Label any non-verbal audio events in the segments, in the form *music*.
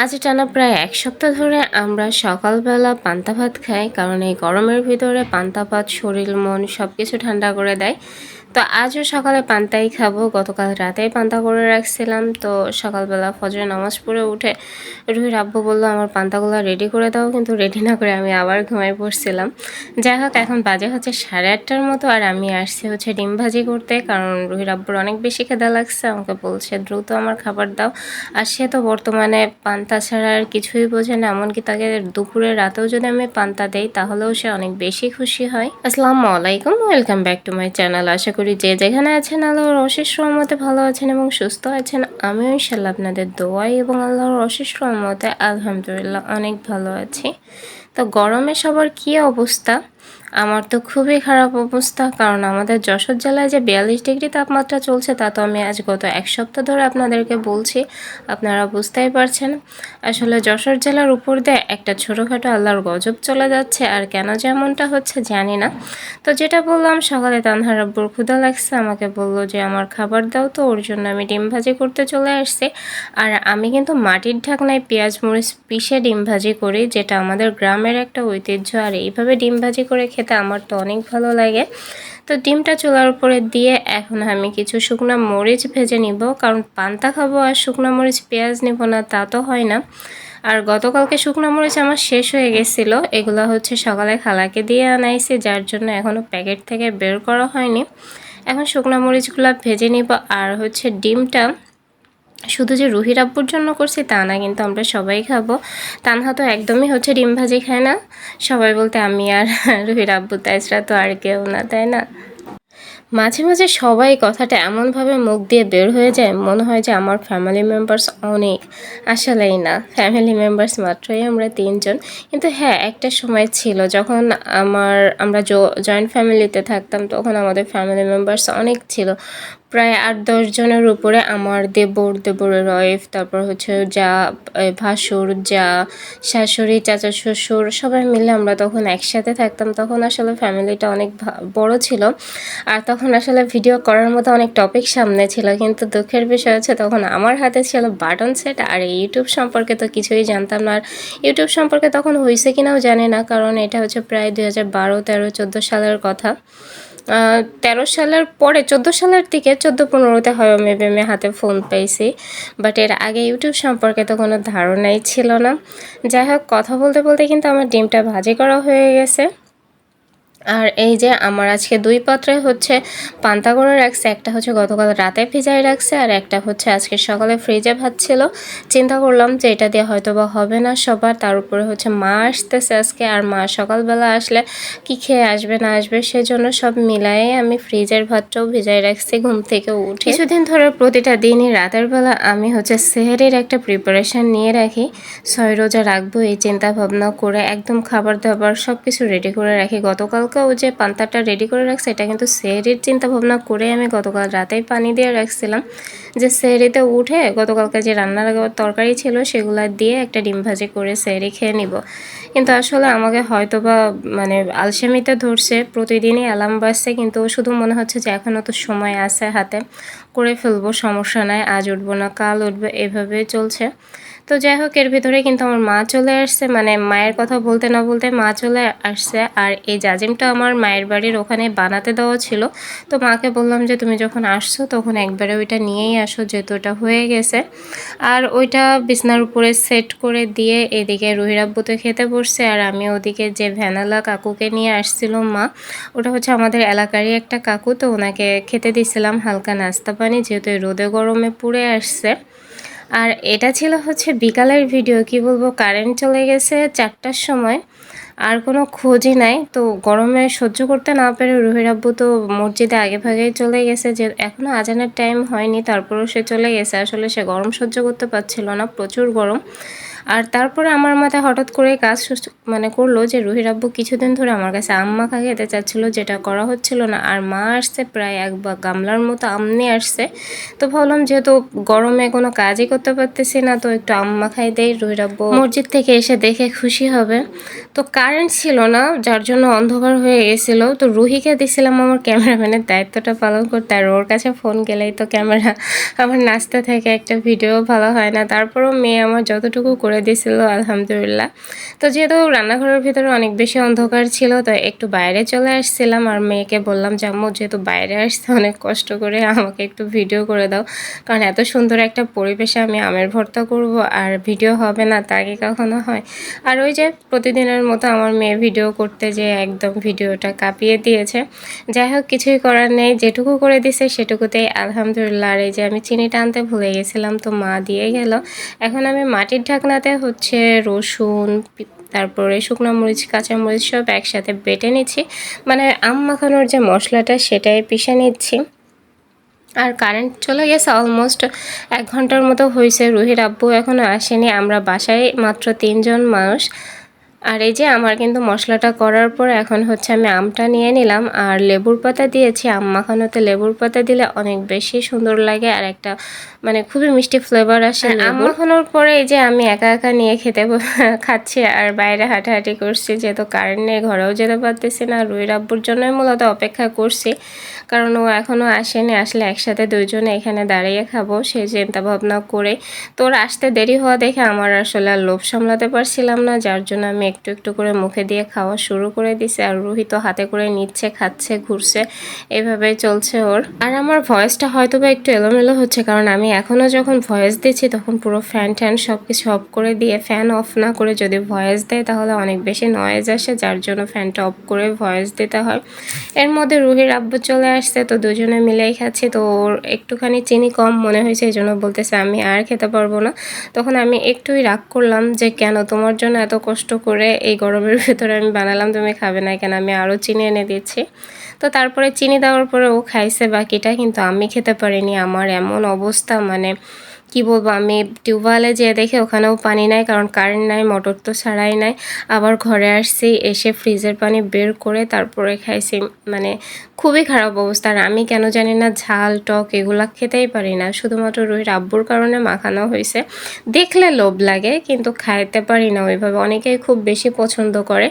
আজ টানা প্রায় এক সপ্তাহ ধরে আমরা সকালবেলা পান্তা ভাত খাই, কারণ এই গরমের ভিতরে পান্তা ভাত, শরীর, মন সব কিছু ঠান্ডা করে দেয়। তো আজও সকালে পান্তাই খাব। গতকাল রাতেই পান্তা করে রাখছিলাম। তো সকালবেলা ফজরে নামাজ পড়ে উঠে রুহির আব্বু বলল, আমার পান্তাগুলো রেডি করে দাও। কিন্তু রেডি না করে আমি আবার ঘুমাই পড়ছিলাম। যাই হোক, এখন বাজে হচ্ছে সাড়ে আটটার মতো আর আমি আসছি হচ্ছে ডিম ভাজি করতে। কারণ রুহির আব্বুর অনেক বেশি খেদা লাগছে। আমাকে বলছে, দ্রুত আমার খাবার দাও। আর সে তো বর্তমানে পান্তা ছাড়া আর কিছুই বোঝে না। এমনকি তাকে দুপুরে রাতেও যদি আমি পান্তা দেই, তাহলেও সে অনেক বেশি খুশি হয়। আসসালামু আলাইকুম। Welcome back to my channel. আশা করি যে যেখানে আছেন আল্লাহর অশেষ রহমতে ভালো আছেন এবং সুস্থ আছেন, আমিও ইনশাল্লাহ আপনাদের দোয়াই এবং আল্লাহর অশেষ রহমতে আলহামদুলিল্লাহ অনেক ভালো আছি। তো গরমে সবার কী অবস্থা? আমার তো খুবই খারাপ অবস্থা, কারণ আমাদের যশোর জেলায় যে বিয়াল্লিশ ডিগ্রি তাপমাত্রা চলছে তা তো আমি আজ গত এক সপ্তাহ ধরে আপনাদেরকে বলছি, আপনারা বুঝতেই পারছেন। আসলে যশোর জেলার উপর দিয়ে একটা ছোটোখাটো আল্লাহর গজব চলে যাচ্ছে, আর কেন যেমনটা হচ্ছে জানি না। তো যেটা বললাম, সকালে তানহার আব্বুর ক্ষুদা লাগছে, আমাকে বলল যে, আমার খাবার দাও তো, ওর জন্য আমি ডিম ভাজি করতে চলে আসছি। আর আমি কিন্তু মাটির ঢাকনায় পেঁয়াজ, মরিচ পিষে ডিম ভাজি করি, যেটা আমাদের গ্রামের একটা ঐতিহ্য আর এইভাবে ডিম ভাজি করে খেতে আমার তো অনেক ভালো লাগে। তো ডিমটা চুলার উপরে দিয়ে এখন আমি কিছু শুকনো মরিচ ভেজে নিব। কারণ পান্তা খাব আর শুকনো মরিচ, পেঁয়াজ নেব না, তা তো হয় না। আর গতকালকে শুকনো মরিচ আমার শেষ হয়ে গেছিল। এগুলো হচ্ছে সকালে খালাকে দিয়ে আনাইছি, যার জন্য এখনও প্যাকেট থেকে বের করা হয়নি। এখন শুকনো মরিচগুলো ভেজে নিব। আর হচ্ছে ডিমটা শুধু যে রুহির আব্বুর জন্য করছি তা না, কিন্তু আমরা সবাই খাব। তানহা তো একদমই হচ্ছে ডিম ভাজি খায় না। সবাই বলতে আমি আর *laughs* রুহির আব্বু তাইসরা তো আর কেউ না, তাই না? মাঝে মাঝে সবাই কথাটা এমনভাবে মুখ দিয়ে বের হয়ে যায়, মনে হয় যে আমার ফ্যামিলি মেম্বার্স অনেক। আসলেই না ফ্যামিলি মেম্বার্স মাত্রই আমরা তিনজন। কিন্তু হ্যাঁ একটা সময় ছিল যখন আমার, আমরা জয়েন্ট ফ্যামিলিতে থাকতাম, তখন আমাদের ফ্যামিলি মেম্বার্স অনেক ছিল। প্রায় আট দশ জনের উপরে আমার দেবর দেবরের ওয়াইফ, তারপর হচ্ছে যা ভাসুর, যা, শাশুড়ি, চাচা শ্বশুর, সবাই মিলে আমরা তখন একসাথে থাকতাম। তখন আসলে ফ্যামিলিটা অনেক বড় ছিল। আর তখন আসলে ভিডিও করার মতো অনেক টপিক সামনে ছিল। কিন্তু দুঃখের বিষয় হচ্ছে তখন আমার হাতে ছিল বাটন সেট আর ইউটিউব সম্পর্কে তো কিছুই জানতাম না। আর ইউটিউব সম্পর্কে তখন হয়েছে কিনাও জানি না, কারণ এটা হচ্ছে প্রায় দুই হাজার বারো তেরো চোদ্দ সালের কথা। তেরো সালের পরে, চোদ্দ সালের দিকে চোদ্দ পনেরোতে হয় মেবি আমি হাতে ফোন পেয়েছি বাট এর আগে ইউটিউব সম্পর্কে তো কোনো ধারণাই ছিল না। যাই হোক, কথা বলতে বলতে কিন্তু আমার ডিমটা ভাজি করা হয়ে গেছে। আর এই যে আমার আজকে দুই পাত্রে হচ্ছে পান্তা করে রাখছে, একটা হচ্ছে গতকাল রাতে ভিজাই রাখছে আর একটা হচ্ছে আজকে সকালে ফ্রিজে ভাত ছিল। চিন্তা করলাম যে এটা দিয়ে হয়তো বা হবে না সবার, তার উপরে হচ্ছে মা আসতেছে আজকে আর মা সকালবেলা আসলে কি খেয়ে আসবে না আসবে সেজন্য সব মিলাই আমি ফ্রিজের ভাতটাও ভিজাই রাখছি ঘুম থেকে উঠে। কিছুদিন ধরে প্রতিটা দিনই রাতের বেলা আমি হচ্ছে সেহেরির একটা প্রিপারেশান নিয়ে রাখি। ছয় রোজা রাখব এই চিন্তা ভাবনা করে একদম খাবার দাবার সব কিছু রেডি করে রাখি। গতকাল কালকেও যে পান্তাটা রেডি করে রাখছে, এটা কিন্তু সেহরির চিন্তা ভাবনা করে আমি গতকাল রাতেই পানি দিয়ে রাখছিলাম। যে সেহরিতে উঠে গতকালকে যে রান্নার তরকারি ছিল, সেগুলো দিয়ে একটা ডিম ভাজি করে সেহরি খেয়ে নিব। কিন্তু আসলে আমাকে হয়তো বা মানে আলসেমিতে ধরছে, প্রতিদিনই অ্যালার্ম বাজছে, কিন্তু শুধু মনে হচ্ছে যে এখনও তো সময় আছে হাতে। করে ফেলব, সমস্যা নাই, আজ উঠবো না, কাল উঠবে এভাবেই চলছে। তো যাই হোক, এর ভিতরে কিন্তু আমার মা চলে আসছে। মানে মায়ের কথা বলতে না বলতে মা চলে আসছে। আর এই জাজিমটা আমার মায়ের বাড়ির ওখানে বানাতে দেওয়া ছিল। তো মাকে বললাম যে, তুমি যখন আসছো, তখন একবারে ওইটা নিয়েই আসো, যেহেতু ওটা হয়ে গেছে। আর ওইটা বিছনার উপরে সেট করে দিয়ে এদিকে রুহিরাব্বুতে খেতে বসছে। আর আমি ওদিকে যে ভ্যানালা কাকুকে নিয়ে আসছিল মা, ওটা হচ্ছে আমাদের এলাকারই একটা কাকু। তো ওনাকে খেতে দিছিলাম হালকা নাস্তা পানি, যেহেতু রোদে গরমে পুড়ে আসছে। আর এটা ছিল হচ্ছে বিকালের ভিডিও, কি বলব কারেন্ট চলে গেছে চারটার সময়, আর কোনো খোঁজই নাই। তো গরমে সহ্য করতে না পেরে রুহির আব্বু তো মসজিদে আগে ভাগেই চলে গেছে, যে এখনও আজানের টাইম হয়নি, তারপরেও সে চলে গেছে। আসলে সে গরম সহ্য করতে পারছিল না, প্রচুর গরম। আর তারপরে আমার মাথায় হঠাৎ করে কাজ মানে করল যে রুহির আব্বু কিছুদিন ধরে আমার কাছে আম মাখা খেতে চাচ্ছিলো, যেটা করা হচ্ছিল না। আর মা আসছে, প্রায় এক বা গামলার মতো আম নিয়ে আসছে। তো ভাবলাম যেহেতু গরমে কোনো কাজই করতে পারতেছি না, তো একটু আম মাখাই দেই রুহির আব্বু মসজিদ থেকে এসে দেখে খুশি হবে। তো কারেন্ট ছিল না, যার জন্য অন্ধকার হয়ে গেছিল। তো রুহিকে দিছিলাম আমার ক্যামেরাম্যানের দায়িত্বটা পালন করতে, আর ওর কাছে ফোন গেলেই তো ক্যামেরা। আমার নাচতে থেকে একটা ভিডিও ভালো হয় না। তারপরও মেয়ে আমার যতটুকু করে দিছিল আলহামদুলিল্লাহ। তো যেহেতু রান্নাঘরের ভিতরে অনেক বেশি অন্ধকার ছিল, তো একটু বাইরে চলে আসছিলাম আর মেয়েকে বললাম যে, আম্মু, যেহেতু বাইরে আসতে অনেক কষ্ট করে, আমাকে একটু ভিডিও করে দাও। কারণ এত সুন্দর একটা পরিবেশে আমি আমের ভর্তা করব আর ভিডিও হবে না, তা কি কখনো হয়? আর ওই যে প্রতিদিনের মতো আমার মেয়ে ভিডিও করতে যে একদম ভিডিওটা কাঁপিয়ে দিয়েছে। যাই হোক, কিছুই করার নেই, যেটুকু করে দিছে সেটুকুতেই আলহামদুলিল্লাহ। আর এই যে আমি চিনিটা আনতে ভুলে গেছিলাম, তো মা দিয়ে গেল। এখন আমি মাটির ঢাকনাতে হচ্ছে রসুন তারপরে শুকনো মরিচ, কাঁচা মরিচ সব একসাথে বেটে নিচ্ছি। মানে আম মাখানোর যে মশলাটা, সেটাই পিষে নিচ্ছি। আর কারেন্ট চলে গেছে অলমোস্ট এক ঘণ্টার মতো হয়েছে রুহির আব্বু এখনও আসেনি। আমরা বাসায় মাত্র তিনজন মানুষ। আর এই যে আমার কিন্তু মশলাটা করার পর এখন হচ্ছে আমি আমটা নিয়ে নিলাম। আর লেবুর পাতা দিয়েছি। আম মাখানোতে লেবুর পাতা দিলে অনেক বেশি সুন্দর লাগে আর একটা মানে খুবই মিষ্টি ফ্লেভার আসে আম মাখানোর পরে এই যে আমি একা একা নিয়ে খেতে *laughs* খাচ্ছি আর বাইরে হাঁটাহাঁটি করছি যেহেতু কারেন্ট নেই ঘরেও যেতে পারতেছি না। রুই রাব্বুর জন্যই মূলত অপেক্ষা করছি। কারণ ও এখনও আসেনি। আসলে একসাথে দুইজনে এখানে দাঁড়িয়ে খাব। সেই চিন্তা ভাবনা করে। তোর আসতে দেরি হওয়া দেখে আমার আসলে আর লোভ সামলাতে পারছিলাম না। যার জন্য আমি একটু একটু করে মুখে দিয়ে খাওয়া শুরু করে দিছি আর রুহি তো হাতে করে নিচ্ছে, খাচ্ছে, ঘুরছে এইভাবেই চলছে ওর। আর আমার ভয়েসটা হয়তো বা একটু এলোমেলো হচ্ছে কারণ আমি এখনও যখন ভয়েস দিচ্ছি তখন পুরো ফ্যান ট্যান সব কিছু অফ করে দিয়ে, ফ্যান অফ না করে যদি ভয়েস দেয় তাহলে অনেক বেশি নয়েজ আসে, যার জন্য ফ্যানটা অফ করে ভয়েস দিতে হয়। এর মধ্যে রুহির আব্বু চলে আসছে, তো দুজনে মিলেই খাচ্ছি, তো ওর একটুখানি চিনি কম মনে হয়েছে, এই জন্য বলতেছে আমি আর খেতে পারব না। তখন আমি একটুই রাগ করলাম যে কেন তোমার জন্য এত কষ্ট করে এই গরমের *laughs* ভেতরে আমি বানালাম, তুমি খাবে না কেন? আমি আরও চিনি এনে দিচ্ছি। তো তারপরে চিনি দেওয়ার পরে ও খাইছে, বাকিটা কিন্তু আমি খেতে পারিনি। আমার এমন অবস্থা মানে কি বলব, আমি টিউবওয়েলে যেয়ে দেখে ওখানেও পানি নাই, কারণ কারেন্ট নাই মোটর তো ছাড়াই নাই। আবার ঘরে আসছি, এসে ফ্রিজের পানি বের করে তারপরে খাইছি মানে খুবই খারাপ অবস্থা। আর আমি কেন জানি না, ঝাল, টক এগুলা খেতেই পারি না। শুধুমাত্র রুহির আব্বুর কারণে মাখানো হয়েছে। দেখলে লোভ লাগে, কিন্তু খাইতে পারি না ওইভাবে। অনেকেই খুব বেশি পছন্দ করে,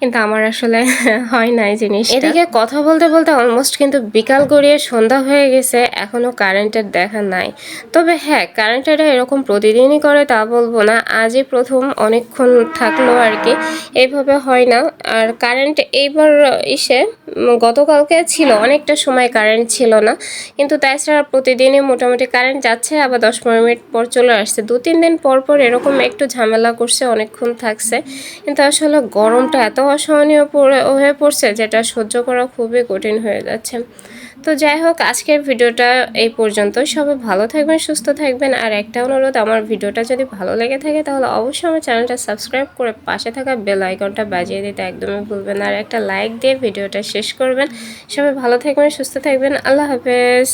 কিন্তু আমার আসলে *laughs* হয় না এই জিনিস এদিকে কথা বলতে বলতে অলমোস্ট কিন্তু বিকাল গড়িয়ে সন্ধ্যা হয়ে গেছে, এখনও কারেন্টের দেখা নাই। তবে হ্যাঁ কারেন্টের এরকম প্রতিদিনই করে তা বলব না। আজই প্রথম অনেকক্ষণ থাকল আর কি। এইভাবে হয় না। আর কারেন্ট এইবার এসে গতকালকে ছিল, অনেকটা সময় কারেন্ট ছিল না। কিন্তু তাছাড়া প্রতিদিনই মোটামুটি কারেন্ট যাচ্ছে, আবার দশ পনেরো মিনিট পর চলে আসছে। দু তিন দিন পর পর এরকম একটু ঝামেলা করছে, অনেকক্ষণ থাকছে। কিন্তু আসলে গরমটা এত অসহনীয় হয়ে পড়ছে, যেটা সহ্য করা খুবই কঠিন হয়ে যাচ্ছে। তো যাই হোক, আজকের ভিডিওটা এই পর্যন্ত। সবাই ভালো থাকবেন, সুস্থ থাকবেন। আর একটা অনুরোধ, আমার ভিডিওটা যদি ভালো লেগে থাকে, তাহলে অবশ্যই আমার চ্যানেলটা সাবস্ক্রাইব করে পাশে থাকা বেল আইকনটা বাজিয়ে দিতে একদমই ভুলবেন আর একটা লাইক দিয়ে ভিডিওটা শেষ করবেন। সবাই ভালো থাকবেন, সুস্থ থাকবেন। আল্লাহ হাফেজ।